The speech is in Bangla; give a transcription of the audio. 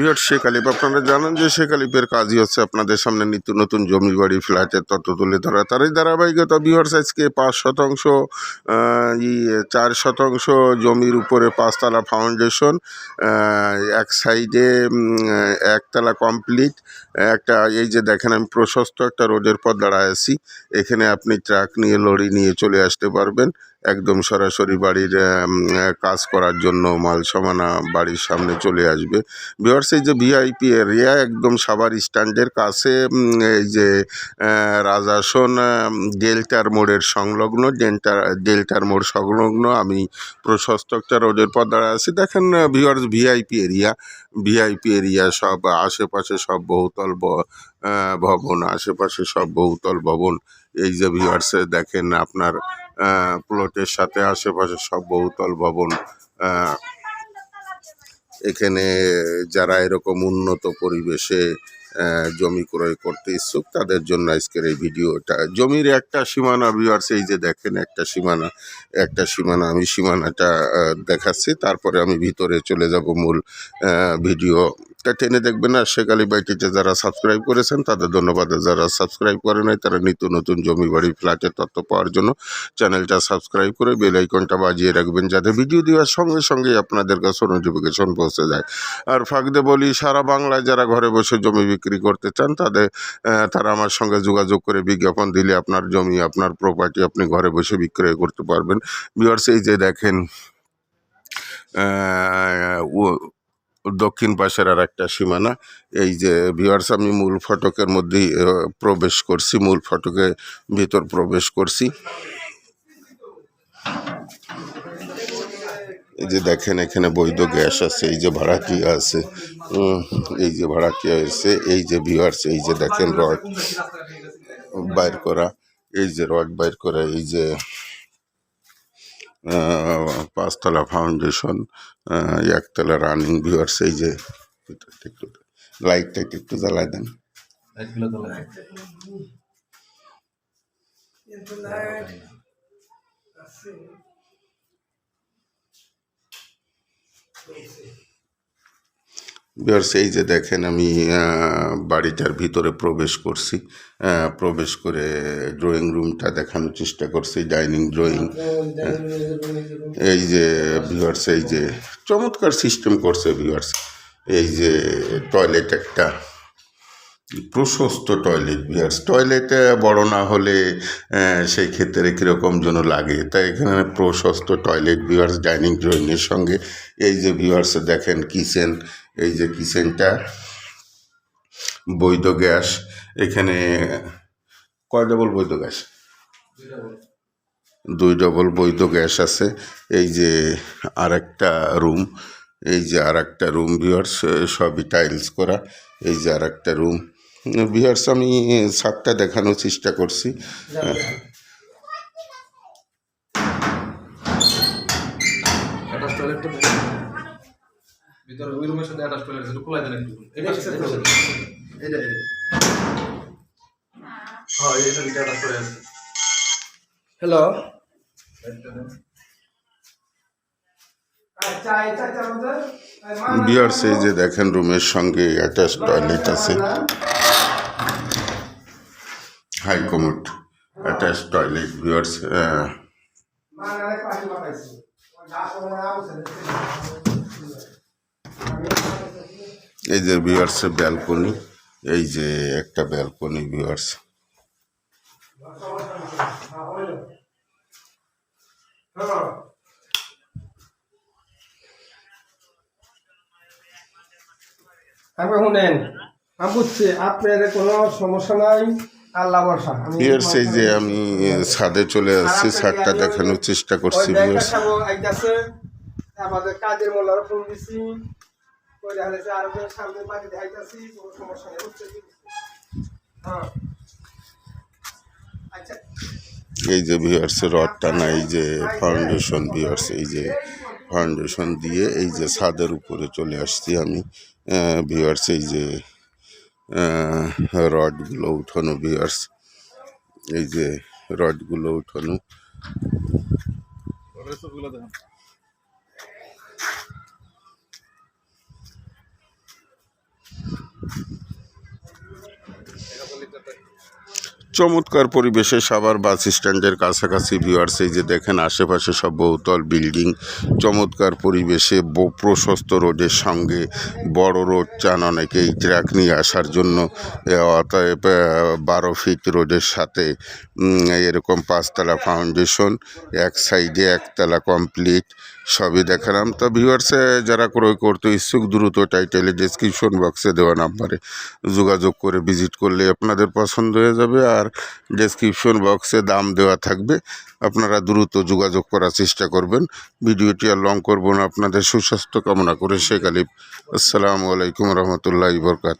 বৃহৎ শেখ আলিপ আপনারা জানেন যে শেখ আলিপের কাজই হচ্ছে আপনাদের সামনে নিত্য নতুন জমি বাড়ি ফ্ল্যাটের তথ্য তুলে ধরা। তারই ধারাবাহিকতা বৃহৎ আজকে পাঁচ শতাংশ চার শতাংশ জমির উপরে পাঁচতলা ফাউন্ডেশন এক সাইডে একতলা কমপ্লিট একটা, এই যে দেখেন আমি প্রশস্ত একটা রোডের পর দাঁড়ায় আছি। এখানে আপনি ট্রাক নিয়ে লরি নিয়ে চলে আসতে পারবেন। একদম সরাসরি বাড়ির কাজ করার জন্য মাল সমানা বাড়ির সামনে চলে আসবে। বিহার্স এই যে ভিআইপি এরিয়া একদম সাভার স্ট্যান্ডের কাছে এই যে রাজাসন ডেল্টার মোড়ের সংলগ্ন, ডেল্টা, ডেল্টার মোড় সংলগ্ন, আমি প্রশস্ত একটা রোডের পর দাঁড়ায় আছি। দেখেন viewers VIP area VIP area সব, আশেপাশে সব বহুতল ভবন, আশেপাশে সব বহুতল ভবন। এই যে ভিউয়ার্সে, দেখেন আপনার প্লটের সাথে আশেপাশে সব বহুতল ভবন এখানে যারা এরকম উন্নত পরিবেশে জমি ক্রয় করতে ইচ্ছুক তাদের জন্য আজকের এই ভিডিওটা। জমির একটা সীমানা ভিউয়ার্স এই যে দেখেন একটা সীমানা একটা সীমানা আমি সীমানাটা দেখাচ্ছি তারপরে আমি ভিতরে চলে যাব মূল আহ, ভিডিওটা টেনে দেখবেন আর শেখালি বাইটিতে যারা সাবস্ক্রাইব করেছেন, তাদের ধন্যবাদ। যারা সাবস্ক্রাইব করে নাই, তারা নিত্য নতুন জমি বাড়ি ফ্ল্যাটের তথ্য পাওয়ার জন্য চ্যানেলটা সাবস্ক্রাইব করে বেল আইকনটা বাজিয়ে রাখবেন, যাতে ভিডিও দেওয়ার সঙ্গে সঙ্গে আপনাদের কাছে নোটিফিকেশন পৌঁছে যায়। আর ফাঁকদে বলি, সারা বাংলায় যারা ঘরে বসে জমি বিক্রি করতে চান, তাদের তারা আমার সঙ্গে যোগাযোগ করে বিজ্ঞাপন দিলে আপনার জমি, আপনার প্রপার্টি আপনি ঘরে বসে বিক্রয় করতে পারবেন। বিয়ার্স এই যে দেখেন দক্ষিণ পাশের আর একটা সীমানা। এই যে ভিওয়ার্স আমি মূল ফটকের মধ্যেই প্রবেশ করছি, মূল ফটকে ভিতর প্রবেশ করছি। এই যে দেখেন, এখানে বৈধ গ্যাস আছে, এই যে ভাড়াটিয়া আছে এই যে ভাড়াটিয়া আছে এই যে ভিওয়ার্স এই যে দেখেন, রড বাইর করা, এই যে রড বাইর করা, এই যে পাঁচতলা ফাউন্ডেশন একতলা রানিং ভিউর এই যে একটু লাইটটা একটু জ্বালাই দেন। লাইটগুলো তো ভিউয়ার্স এই যে দেখেন আমি বাড়িটার ভিতরে প্রবেশ করছি। প্রবেশ করে ড্রয়িং রুমটা দেখানোর চেষ্টা করছি ডাইনিং ড্রয়িং এই যে ভিউয়ার্স এই যে চমৎকার সিস্টেম করছে ভিউয়ার্স এই যে টয়লেট একটা প্রশস্ত টয়লেট ভিউয়ার্স টয়লেট বড় না হলে সেই ক্ষেত্রে কীরকম যেন লাগে। তাই এখানে প্রশস্ত টয়লেট ভিউয়ার্স ডাইনিং ড্রয়িংয়ের সঙ্গে। এই যে ভিউয়ার্স দেখেন কিচেন এই যে কিচেনটা বৈধ গ্যাস, এখানে কয় ডবল বৈধ গ্যাস? দুই ডবল বৈধ গ্যাস আছে। এই যে আরেকটা রুম এই যে আর একটা রুম ভিওর্স সবই টাইলস করা। এই যে আর একটা রুম ভিওর্স আমি ছাদটা দেখানোর চেষ্টা করছি। ভিতরে ওই রুমের সাথে অ্যাটাচ টয়লেট খোলা দেন একটু। এটা এটা হ্যাঁ এটা এটা অ্যাটাচ টয়লেট আছে হ্যালো আচ্ছা আচ্ছা আচ্ছা ভিওর্স এই যে দেখেন রুমের সঙ্গে অ্যাটাচ টয়লেট আছে। হাইকমোড অ্যাটাচ টয়লেট ভিওর্স এই যে ভিওর্সের ব্যালকনি এই যে একটা ব্যালকনি শুনেন আমি বুঝছি আপনার কোনো সমস্যা নাই আল্লাহ বর্ষা যে আমি ছাদে চলে আসছি ছাদটা দেখানোর চেষ্টা করছি আমাদের কাজের মোল্লার ফোন দিছি। কই দেখা যাচ্ছে আর সামনে বাড়ি দেখাইতাছি কোনো সমস্যা নেই বুঝছে হ্যাঁ। আচ্ছা। এই যে ভিওর্স রড টানা এই যে ফাউন্ডেশন ভিওর্স এই যে ফাউন্ডেশন দিয়ে এই যে ছাদের উপরে চলে আসছি আমি। ভিওর্স এই যে রডগুলো উঠানো ভিওর্স এই যে রডগুলো উঠানো সবগুলো দেখেন চমৎকার পরিবেশে সাভার বাস স্ট্যান্ডের কাছাকাছি ভিউয়ার্স এই যে দেখেন আশেপাশে সব বহুতল বিল্ডিং, চমৎকার পরিবেশে প্রশস্ত রোডের সঙ্গে বড় রোড চান অনেকেই ট্রাক নিয়ে আসার জন্য। অতএব বারো ফিট রোডের সাথে এরকম পাঁচতলা ফাউন্ডেশন এক সাইডে একতলা কমপ্লিট সবই দেখালাম তো ভিউয়ার্সে যারা ক্রয় করতে ইচ্ছুক, দ্রুত টাইটেলে ডিসক্রিপশন বক্সে দেওয়া নাম্বারে যোগাযোগ করে ভিজিট করলে আপনাদের পছন্দ হয়ে যাবে। আর ডেসক্রিপশন বক্সে দাম দেওয়া থাকবে। আপনারা দ্রুত যোগাযোগ করার চেষ্টা করবেন। ভিডিওটি আর লং করব না। আপনাদের সুস্বাস্থ্য কামনা করে শেখ আলিফ। আসসালামু আলাইকুম রহমতুল্লাহ বরকাত।